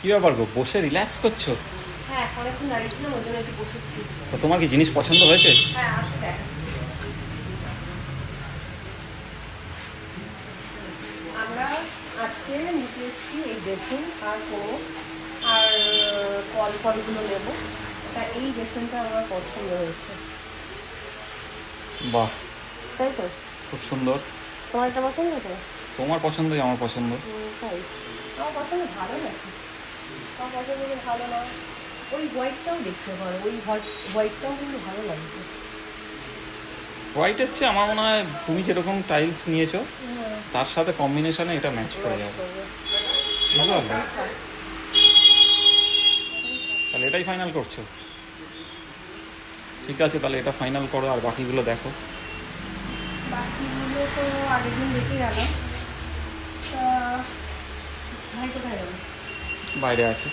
কি ব্যাপার গো? বসে রিল্যাক্স করছ? হ্যাঁ অনেকক্ষণ দাঁড়িয়েছিলাম ওই জন্য একটু বসেছি। তো তোমার কি জিনিস পছন্দ হয়েছে? হ্যাঁ আসো দেখাচ্ছি। আমরা আজকে নিতে এসেছি এই বেসিন আর কোনো আর কল ফলগুলো নেব। তা এই বেসিনটা আমার পছন্দ হয়েছে। বাহ। তাই তো? খুব সুন্দর। তোমার এটা পছন্দ তো? তোমার পছন্দই আমার পছন্দ। হুম, তাই। আমার পছন্দ ভালো নাকি? ভালো না ওই হোয়াইটটাও দেখতে পারো ওই হোয়াইটটাও কিন্তু ভালো লাগছে। হোয়াইটের চেয়ে আমার মনে হয় তুমি যেরকম টাইলস নিয়েছো হ্যাঁ তার সাথে কম্বিনেশনে এটা ম্যাচ করে যাবে। বুঝতে পারলে? তাহলে এটাই ফাইনাল করছ? ঠিক আছে তাহলে এটা ফাইনাল করো আর বাকিগুলো দেখো। বাকিগুলো তো আগের দিন দেখে গেলাম। ভাই কোথায় গেল বাইরে আছে।